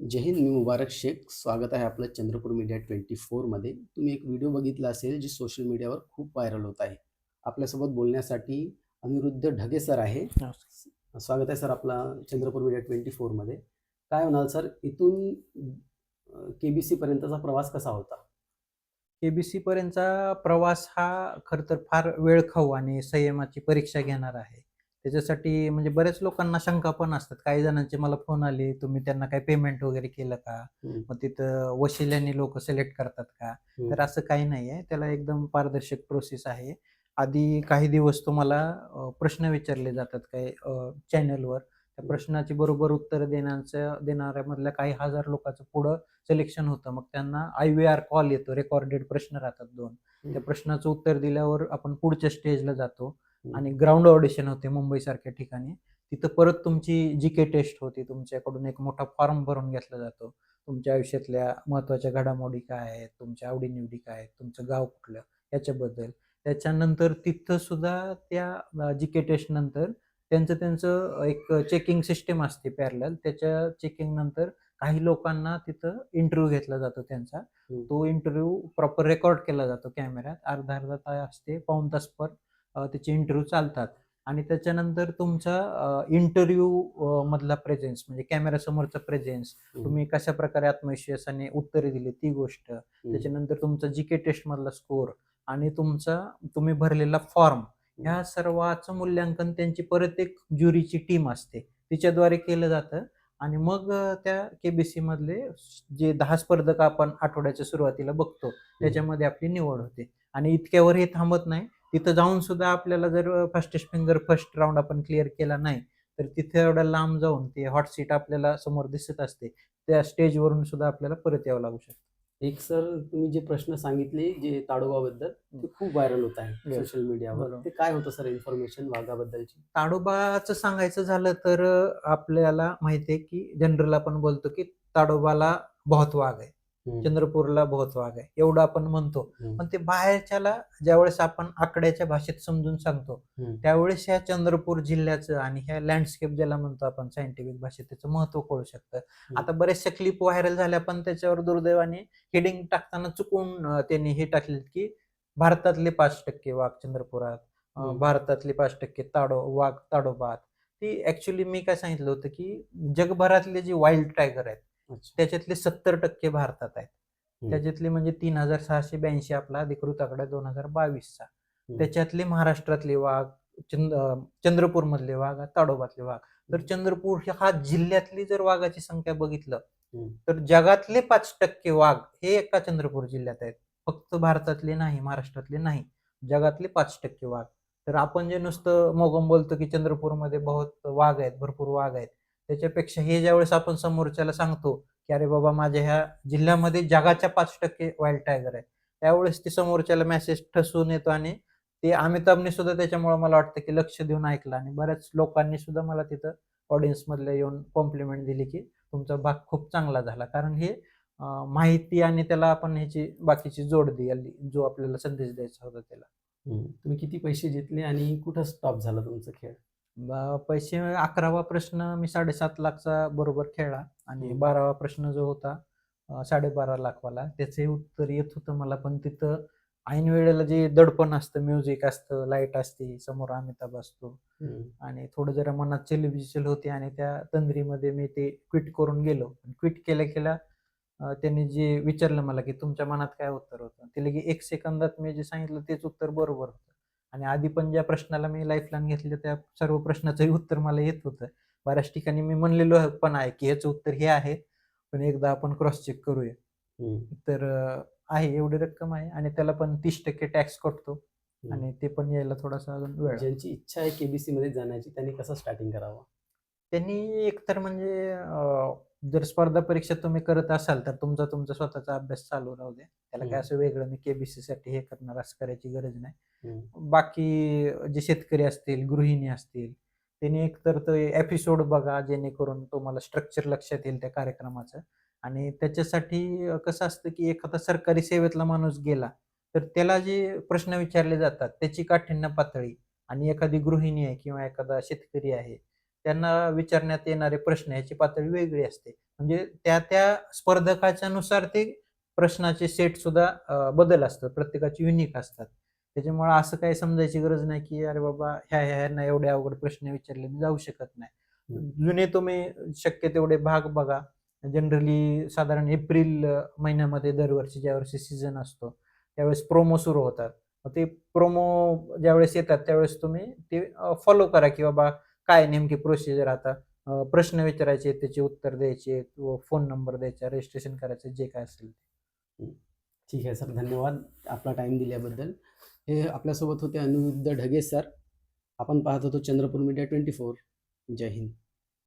जय हिंद मी मुबारक शेख. स्वागत आहे आपलं चंद्रपूर मीडिया ट्वेंटी फोरमध्ये तुम्ही एक व्हिडिओ बघितला असेल जी सोशल मीडियावर खूप व्हायरल होत आहे. आपल्यासोबत बोलण्यासाठी अनिरुद्ध ढगे सर आहे. स्वागत आहे सर आपला चंद्रपूर मीडिया ट्वेंटी फोरमध्ये काय म्हणाल सर इथून के बी सीपर्यंतचा प्रवास कसा होता? केबीसी पर्यंतचा प्रवास हा खर तर फार वेळखाऊ आणि संयमाची परीक्षा घेणार आहे. त्याच्यासाठी म्हणजे बऱ्याच लोकांना शंका पण असतात. काही जणांचे मला फोन आले तुम्ही त्यांना काही पेमेंट वगैरे केलं का. मग तिथं वशिल्याने लोक सिलेक्ट करतात का. तर असं काही नाही आहे. त्याला एकदम पारदर्शक प्रोसेस आहे. आधी काही दिवस तुम्हाला प्रश्न विचारले जातात काही चॅनलवर त्या प्रश्नाची बरोबर उत्तर देण्याचं देणाऱ्यामधल्या काही हजार लोकांचं पुढं सिलेक्शन होतं. मग त्यांना आय व्ही आर कॉल येतो. रेकॉर्डेड प्रश्न राहतात दोन. त्या प्रश्नाचं उत्तर दिल्यावर आपण पुढच्या स्टेजला जातो. आणि ग्राउंड ऑडिशन होते मुंबई सारख्या ठिकाणी. तिथं परत तुमची जी के टेस्ट होती. तुमच्याकडून एक मोठा फॉर्म भरून घेतला जातो. तुमच्या आयुष्यातल्या महत्त्वाच्या घडामोडी काय आहेत? तुमच्या आवडीनिवडी काय आहेत? तुमचं गाव कुठलं? याच्याबद्दल. त्याच्यानंतर तिथं सुद्धा त्या जी के टेस्ट नंतर त्यांचं त्यांचं एक चेकिंग सिस्टम असते पॅरल त्याच्या चेकिंग नंतर काही लोकांना तिथं इंटरव्ह्यू घेतला जातो त्यांचा. तो इंटरव्ह्यू प्रॉपर रेकॉर्ड केला जातो कॅमेऱ्यात अर्धा अर्धा तास असते पाऊण तास पर त्याचे इंटरव्ह्यू चालतात. आणि त्याच्यानंतर तुमचा इंटरव्ह्यू मधला प्रेझेन्स म्हणजे कॅमेऱ्यासमोरचा प्रेझेन्स. तुम्ही कशा प्रकारे आत्मविश्वासाने उत्तरे दिली ती गोष्ट त्याच्यानंतर तुमचा जी के टेस्ट मधला स्कोर आणि तुमचा तुम्ही भरलेला फॉर्म ह्या सर्वाचं मूल्यांकन त्यांची परत एक ज्युरीची टीम असते. तिच्याद्वारे केलं जातं. आणि मग त्या केबीसी मधले जे दहा स्पर्धक आपण आठवड्याच्या सुरुवातीला बघतो त्याच्यामध्ये आपली निवड होते. आणि इतक्यावर हे थांबत नाही. तिथं जाऊन सुद्धा आपल्याला जर फर्स्टेस्ट फिंगर फर्स्ट राऊंड आपण क्लिअर केला नाही तर तिथे एवढ्या लांब जाऊन ते हॉट सीट आपल्याला समोर दिसत असते त्या स्टेजवरून सुद्धा आपल्याला परत यावं लागू शकतं एक सर तुम्ही जे प्रश्न सांगितले जे ताडोबाबद्दल ते खूप व्हायरल होत आहे. सोशल मीडियावर. ते काय होतं सर इन्फॉर्मेशन वाघाबद्दलची ताडोबाचं सांगायचं झालं तर आपल्याला माहिती आहे की जनरल आपण बोलतो की ताडोबाला बहुत वाघ आहे. चंद्रपूरला बहुत वाघ आहे एवढं आपण म्हणतो. पण ते बाहेरच्याला ज्यावेळेस आपण आकड्याच्या भाषेत समजून सांगतो. त्यावेळेस ह्या चंद्रपूर जिल्ह्याचं आणि ह्या लँडस्केप ज्याला म्हणतो आपण सायंटिफिक भाषेत त्याचं महत्त्व कळू शकतं आता बऱ्याचशा क्लिप व्हायरल झाल्या पण त्याच्यावर दुर्दैवाने हेडिंग टाकताना चुकून त्यांनी हे टाकले की भारतातले पाच टक्के वाघ चंद्रपुरात. भारतातले पाच टक्के ताडो वाघ ताडोबात ती ऍक्च्युली मी काय सांगितलं होतं की जगभरातले जे वाईल्ड टायगर आहेत. त्याच्यातले सत्तर टक्के भारतात आहेत. त्याच्यातले म्हणजे तीन हजार सहाशे ब्याऐंशी आपला अधिकृत आकडा दोन हजार बावीसचा. त्याच्यातले महाराष्ट्रातले वाघ चंद अं, चंद्रपूरमधले वाघ ताडोबातले वाघ. तर चंद्रपूर हा जिल्ह्यातली जर वाघाची संख्या बघितलं. तर जगातले पाच टक्के वाघ हे एका चंद्रपूर जिल्ह्यात आहेत. फक्त भारतातले नाही महाराष्ट्रातले नाही. जगातले पाच टक्के वाघ. तर आपण जे नुसतं मोगम बोलतो की चंद्रपूरमध्ये बहुत वाघ आहेत भरपूर वाघ आहेत. त्याच्यापेक्षा हे ज्यावेळेस आपण समोरच्याला सांगतो की अरे बाबा माझ्या ह्या जिल्ह्यामध्ये जगाच्या पाच टक्के वाईल्ड टायगर आहे त्यावेळेस ते समोरच्याला मेसेज ठसून येतो आणि ते अमिताभने सुद्धा त्याच्यामुळे मला वाटतं की लक्ष देऊन ऐकलं आणि बऱ्याच लोकांनी सुद्धा मला तिथं ऑडियन्स मधले येऊन कॉम्प्लिमेंट दिली की तुमचा भाग खूप चांगला झाला. कारण हे माहिती आणि त्याला आपण ह्याची बाकीची जोड दिली जो आपल्याला संदेश द्यायचा होता त्याला. तुम्ही किती पैसे जितले आणि कुठं स्टॉप झाला तुमचा खेळ? ब- पैसे अकरावा प्रश्न मी साडेसात लाखचा बरोबर खेळला आणि हम्म. बारावा प्रश्न जो होता अं, साडेबारा लाखवाला त्याचे उत्तर येत होतं मला पण तिथं ऐन वेळेला जे दडपण असतं म्युझिक असतं लाइट असते समोर अमिताभ असतो. आणि थोडं जरा मनात चलबिचल होती आणि त्या तंद्रीमध्ये मी ते क्विट करून गेलो क्विट केल्या केल्या अं, त्यांनी जे विचारलं मला की तुमच्या मनात काय उत्तर होतं ते लगे एक सेकंदात मी जे सांगितलं तेच उत्तर बरोबर होतं आणि आधी पण ज्या प्रश्नाला मी लाईफलाईन घेतली त्या सर्व प्रश्नाचंही उत्तर मला येत होतं. बऱ्याच ठिकाणी मी म्हणलेलो पण आहे की ह्याचं उत्तर हे आहे पण एकदा आपण क्रॉस चेक करूया. तर आहे एवढी रक्कम आहे आणि त्याला पण तीस टक्के टॅक्स कटतो आणि ते पण यायला थोडासा अजून वेळ ज्यांची इच्छा आहे केबीसी मध्ये जाण्याची त्यांनी कसं स्टार्टिंग करावं? त्यांनी एकतर म्हणजे जर स्पर्धा परीक्षा तुम्ही करत असाल तर तुमचा तुमचा स्वतःचा अभ्यास चालू राहू द्या त्याला काय. असं वेगळं मी केबीसी साठी हे करणार असं करायची गरज नाही. बाकी जे शेतकरी असतील गृहिणी असतील त्यांनी एकतर तो एपिसोड बघा जेणेकरून तुम्हाला स्ट्रक्चर लक्षात येईल त्या कार्यक्रमाचं आणि त्याच्यासाठी कसं असतं की एखादा सरकारी सेवेतला माणूस गेला तर त्याला जे प्रश्न विचारले जातात त्याची काठिण्य पातळी आणि एखादी गृहिणी आहे किंवा एखादा शेतकरी आहे त्यांना विचारण्यात येणारे प्रश्न याची पातळी वेगळी असते. म्हणजे त्या त्या स्पर्धकाच्या नुसार ते प्रश्नाचे सेट सुद्धा बदल असतात. प्रत्येकाचे युनिक असतात. त्याच्यामुळे असं काही समजायची गरज नाही की अरे बाबा ह्या ह्या ह्यांना एवढे अवघड प्रश्न विचारले मी जाऊ शकत नाही. जुने तुम्ही शक्य तेवढे भाग बघा. जनरली साधारण एप्रिल महिन्यामध्ये दरवर्षी ज्यावर्षी सीझन असतो त्यावेळेस प्रोमो सुरू होतात. ते प्रोमो ज्यावेळेस येतात त्यावेळेस तुम्ही ते फॉलो करा की बाबा काय नेमकी प्रोसिजर आता? प्रश्न विचारायचे त्याचे उत्तर द्यायचे फोन नंबर द्यायचा रजिस्ट्रेशन करायचं जे काय असेल ठीक आहे सर धन्यवाद आपला टाइम दिल्याबद्दल. हे आपल्यासोबत होते अनिरुद्ध ढगे सर. आपण पाहत होतो चंद्रपूर मीडिया ट्वेंटी फोर जय हिंद.